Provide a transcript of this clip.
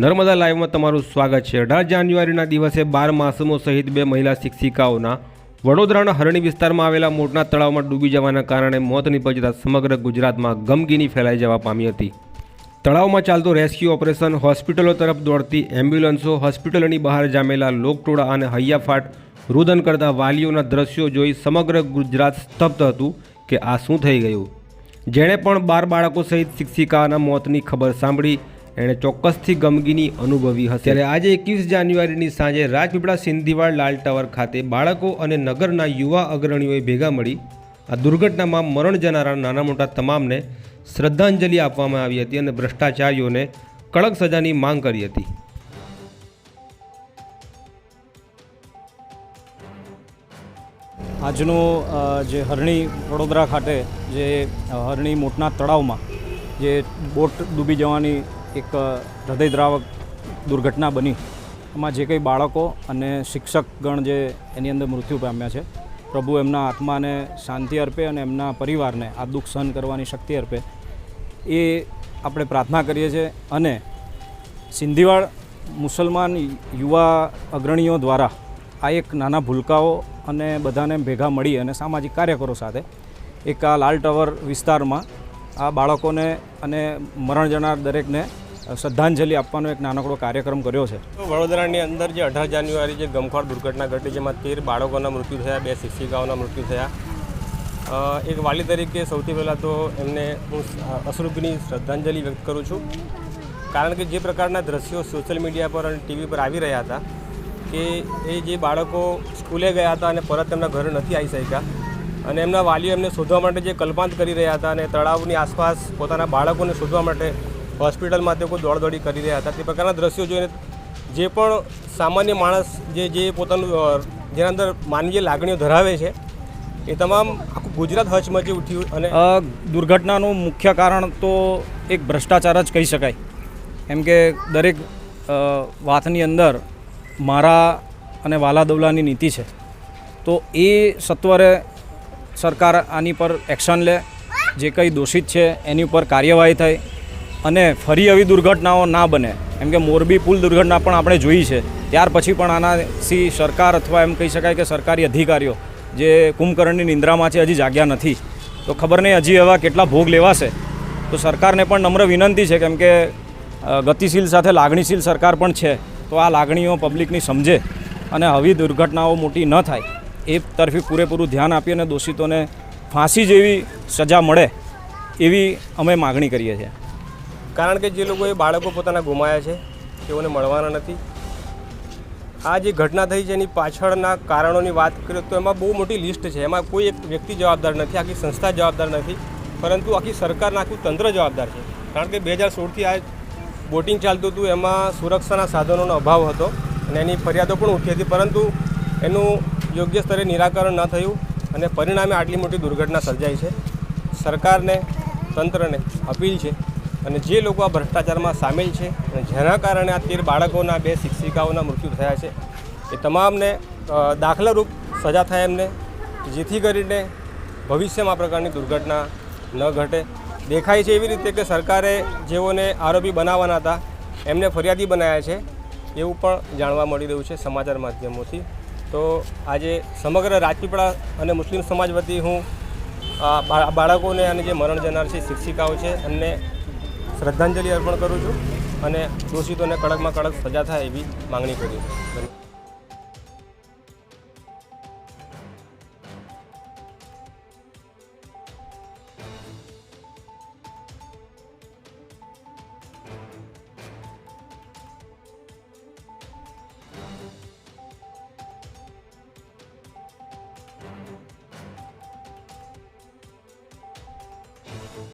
નર્મદા લાઈવમાં તમારું સ્વાગત છે. અઢાર જાન્યુઆરીના દિવસે બાર માસમો સહિત બે મહિલા શિક્ષિકાઓના વડોદરાના હરણી વિસ્તારમાં આવેલા મોટના તળાવમાં ડૂબી જવાના કારણે મોત નીપજતા સમગ્ર ગુજરાતમાં ગમગીની ફેલાઈ જવા પામી હતી. તળાવમાં ચાલતું રેસ્ક્યુ ઓપરેશન હોસ્પિટલો તરફ દોડતી એમ્બ્યુલન્સો હોસ્પિટલોની બહાર જામેલા લોકટોળા અને હૈયાફાટ રુદન કરતા વાલીઓના દ્રશ્યો જોઈ સમગ્ર ગુજરાત સ્તબ્ધ હતું કે આ શું થઈ ગયું? જેણે પણ બાર બાળકો સહિત શિક્ષિકાના મોતની ખબર સાંભળી એણે ચોક્કસથી ગમગીની અનુભવી હશે. ત્યારે આજે એકવીસ જાન્યુઆરીની સાંજે રાજપીપળા સિંધીવાડ લાલ ટાવર ખાતે બાળકો અને નગરના યુવા અગ્રણીઓએ ભેગા મળી આ દુર્ઘટનામાં મરણ જનારા નાના મોટા તમામને શ્રદ્ધાંજલિ આપવામાં આવી હતી અને ભ્રષ્ટાચારીઓને કડક સજાની માંગ કરી હતી. આજનું જે હરણી વડોદરા ખાતે, જે હરણી મોટના તળાવમાં જે બોટ ડૂબી જવાની એક હૃદયદ્રાવક દુર્ઘટના બની. એમાં જે કંઈ બાળકો અને શિક્ષકગણ જે એની અંદર મૃત્યુ પામ્યા છે, પ્રભુ એમના આત્માને શાંતિ અર્પે અને એમના પરિવારને આ દુઃખ સહન કરવાની શક્તિ અર્પે. એ આપણે પ્રાર્થના કરીએ છીએ અને સિંધીવાડ મુસલમાન યુવા અગ્રણીઓ દ્વારા આ એક નાના ભૂલકાઓ અને બધાને ભેગા મળી અને સામાજિક કાર્યકરો સાથે એક આ લાલ ટાવર વિસ્તારમાં આ બાળકોને અને મરણ જનાર દરેકને શ્રદ્ધાંજલિ આપવાનો એક નાનકડો કાર્યક્રમ કર્યો છે. વડોદરાની અંદર જે અઢાર જાન્યુઆરી જે ગમખ્વાર દુર્ઘટના ઘટી જેમાં તેર બાળકોના મૃત્યુ થયા, બે શિક્ષિકાઓના મૃત્યુ થયા. એક વાલી તરીકે સૌથી પહેલાં તો એમને હું અશ્રુભની શ્રદ્ધાંજલિ વ્યક્ત કરું છું. કારણ કે જે પ્રકારના દ્રશ્યો સોશિયલ મીડિયા પર અને ટીવી પર આવી રહ્યા હતા કે એ જે બાળકો સ્કૂલે ગયા હતા અને પરત એમના ઘરે નથી આવી શક્યા અને એમના વાલીઓ એમને શોધવા માટે જે કલ્પાંત કરી રહ્યા હતા અને તળાવની આસપાસ પોતાના બાળકોને શોધવા માટે હોસ્પિટલમાં તે કોઈ દોડદોડી કરી રહ્યા હતા. તે પ્રકારના દ્રશ્યો જોઈને જે પણ સામાન્ય માણસ જે જે પોતાનું જેના અંદર માનવીય લાગણીઓ ધરાવે છે, એ તમામ આખું ગુજરાત હચમચી ઉઠ્યું અને દુર્ઘટનાનું મુખ્ય કારણ તો એક ભ્રષ્ટાચાર જ કહી શકાય. એમ કે દરેક વાતની અંદર મારા અને વાલાદવલાની નીતિ છે. તો એ સત્વરે સરકાર આની પર એક્શન લે, જે કંઈ દોષિત છે એની ઉપર કાર્યવાહી થાય અને ફરી આવી દુર્ઘટનાઓ ના બને. એમ કે મોરબી પુલ દુર્ઘટના પણ આપણે જોઈ છે. ત્યાર પછી પણ આનાથી સરકાર અથવા એમ કહી શકાય કે સરકારી અધિકારીઓ જે કુંભકર્ણની નિંદ્રામાં છે હજી જાગ્યા નથી. તો ખબર નહીં હજી એવા કેટલા ભોગ લેવાશે. તો સરકારને પણ નમ્ર વિનંતી છે કેમ કે ગતિશીલ સાથે લાગણીશીલ સરકાર પણ છે. તો આ લાગણીઓ પબ્લિકની સમજે અને આવી દુર્ઘટનાઓ મોટી ન થાય. એ તરફી પૂરેપૂરું ધ્યાન આપી અને દોષિતોને ફાંસી જેવી સજા મળે એવી અમે માગણી કરીએ છીએ. કારણ કે જે લોકોએ બાળકો પોતાના ગુમાયા છે, તેઓને મળવાના નથી. આ જે ઘટના થઈ છે, એની પાછળના કારણોની વાત કરીએ તો એમાં બહુ મોટી લિસ્ટ છે. એમાં કોઈ એક વ્યક્તિ જવાબદાર નથી, આખી સંસ્થા જવાબદાર નથી, પરંતુ આખી સરકારના આખું તંત્ર જવાબદાર છે. કારણ કે બે હજાર સોળથી આ બોટિંગ ચાલતું હતું, એમાં સુરક્ષાના સાધનોનો અભાવ હતો અને એની ફરિયાદો પણ ઉઠી હતી, પરંતુ એનું યોગ્ય સ્તરે નિરાકરણ ન થયું અને પરિણામે આટલી મોટી દુર્ઘટના સર્જાઈ છે. સરકારને, તંત્રને અપીલ છે અને જે લોકો આ ભ્રષ્ટાચારમાં સામેલ છે અને જેના કારણે આ તેર બાળકોના, બે શિક્ષિકાઓના મૃત્યુ થયા છે, એ તમામને દાખલારૂપ સજા થાય એમને, જેથી કરીને ભવિષ્યમાં આ પ્રકારની દુર્ઘટના ન ઘટે. દેખાય છે એવી રીતે કે સરકારે જેઓને આરોપી બનાવવાના હતા, એમને ફરિયાદી બનાવ્યા છે, એવું પણ જાણવા મળી રહ્યું છે સમાચાર માધ્યમોથી. તો આજે સમગ્ર રાજપીપળા અને મુસ્લિમ સમાજ વતી હું બાળકોને અને જે મરણ જનાર છે, શિક્ષિકાઓ છે, એમને શ્રદ્ધાંજલિ અર્પણ કરું છું અને દોષિતોને કડકમાં કડક સજા થાય એવી માંગણી કરું છે.